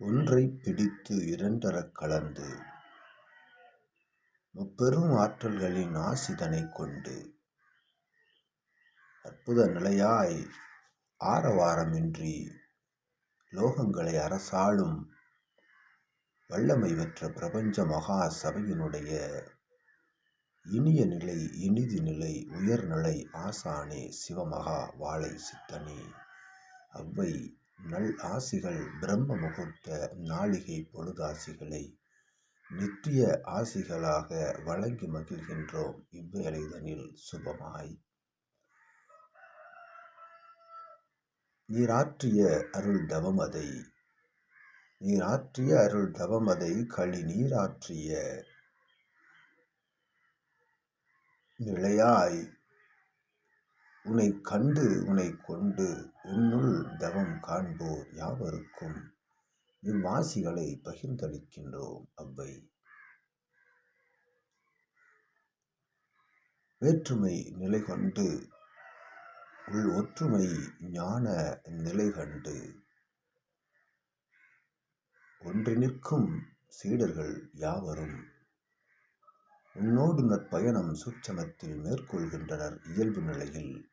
ஒன்றைப் பிடித்து இரண்டறக் கலந்து முப்பெரும் ஆற்றல்களின் ஆசிதனைக் கொண்டு அற்புத நிலையாய் ஆரவாரமின்றி லோகங்களை அரசாளும் வல்லமை பெற்ற பிரபஞ்ச மகா சபையினுடைய இனிய நிலை இனிது நிலை உயர்நிலை ஆசானே சிவமகா வாழை சித்தனே. அவ்வை நல் ஆசிகள் பிரம்ம முகூர்த்த நாளிகை பொழுதாசிகளை நித்திய ஆசிகளாக வழங்கி மகிழ்கின்றோம் இவ்வேளைதனில் சுபமாய். நீராற்றிய அருள் தவமதை நீராற்றிய அருள் தவமதை களி நீராற்றிய நிலையாய் உன்னை கண்டு உனை கொண்டு உன்னுள் தவம் காண்போர் யாவருக்கும்? இவ்வாசிகளை பகிர்ந்தளிக்கின்றோம் அவ்வை. வேற்றுமை நிலை கொண்டு உள் ஒற்றுமை ஞான நிலை கண்டு ஒன்று நிற்கும் சீடர்கள் யாவரும்? உன்னோடு நற்பயணம் சூட்சமத்தில் மேற்கொள்கின்றனர் இயல்பு நிலையில்.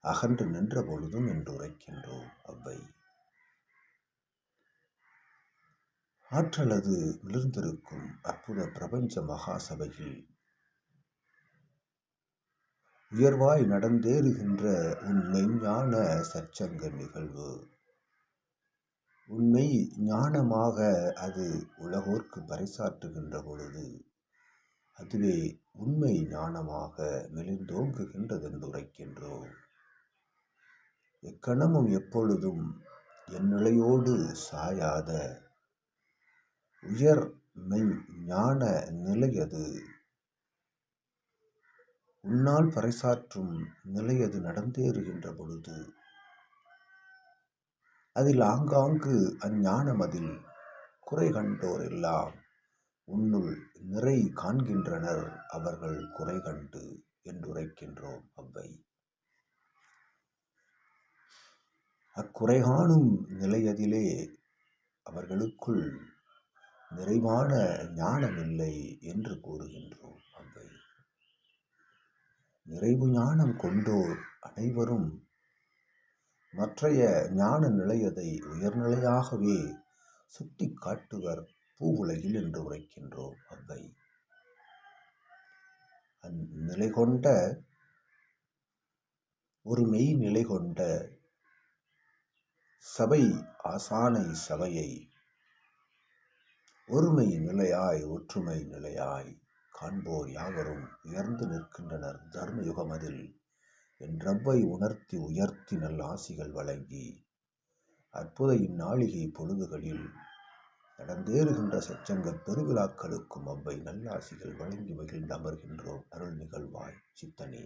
அகன்று நின்ற பொழுதும் என்று உரைக்கின்றோம் அவ்வை. ஆற்றலது மிளிர்ந்திருக்கும் அற்புத பிரபஞ்ச மகாசபையில். உயர்வாய் நடந்தேறுகின்ற உன் மெய்ஞான சச்சங்க நிகழ்வு. உண்மை ஞானமாக அது உலகோர்க்கு பறைசாற்றுகின்ற பொழுது அதுவே உண்மை ஞானமாக மெலிந்தோங்குகின்றதென்று உரைக்கின்றோம். எக்கணமும் எப்பொழுதும் என் நிலையோடு சாயாத உயர் மெய் ஞான நிலையது உன்னால் பறைசாற்றும் நிலையது நடந்தேறுகின்ற பொழுது அதில் ஆங்காங்கு அஞ்ஞானம் அதில் குறை கண்டோர் எல்லாம் உன்னுள் நிறை காண்கின்றனர் அவர்கள் குறை கண்டு என்றுரைக்கின்றோம் அவ்வை. அக்குறை காணும் நிலையதிலே அவர்களுக்குள் நிறைவான ஞானமில்லை என்று கூறுகின்றோம் அவ்வை. நிறைவு ஞானம் கொண்டோர் அனைவரும் மற்றைய ஞான நிலையதை உயர்நிலையாகவே சுட்டி காட்டுவர் பூவுலகில் என்று உரைக்கின்றோம் அவ்வை. அந்நிலை கொண்ட ஒரு மெய் நிலை கொண்ட சபை ஆசானை சபையை ஒருமை நிலையாய் ஒற்றுமை நிலையாய் காண்போர் யாவரும் உயர்ந்து நிற்கின்றனர் தர்ம யுகமதில் என்றவ்வை உணர்த்தி உயர்த்தி நல் ஆசிகள் வழங்கி அற்புத இந்நாளிகை பொழுதுகளில் நடந்தேறுகின்ற சச்சங்க பெருவிழாக்களுக்கும் அவ்வை நல்லாசிகள் வழங்கி மகிழ்ந்து அமர்கின்றோம். அருள் நிகழ்வாய் சித்தனே.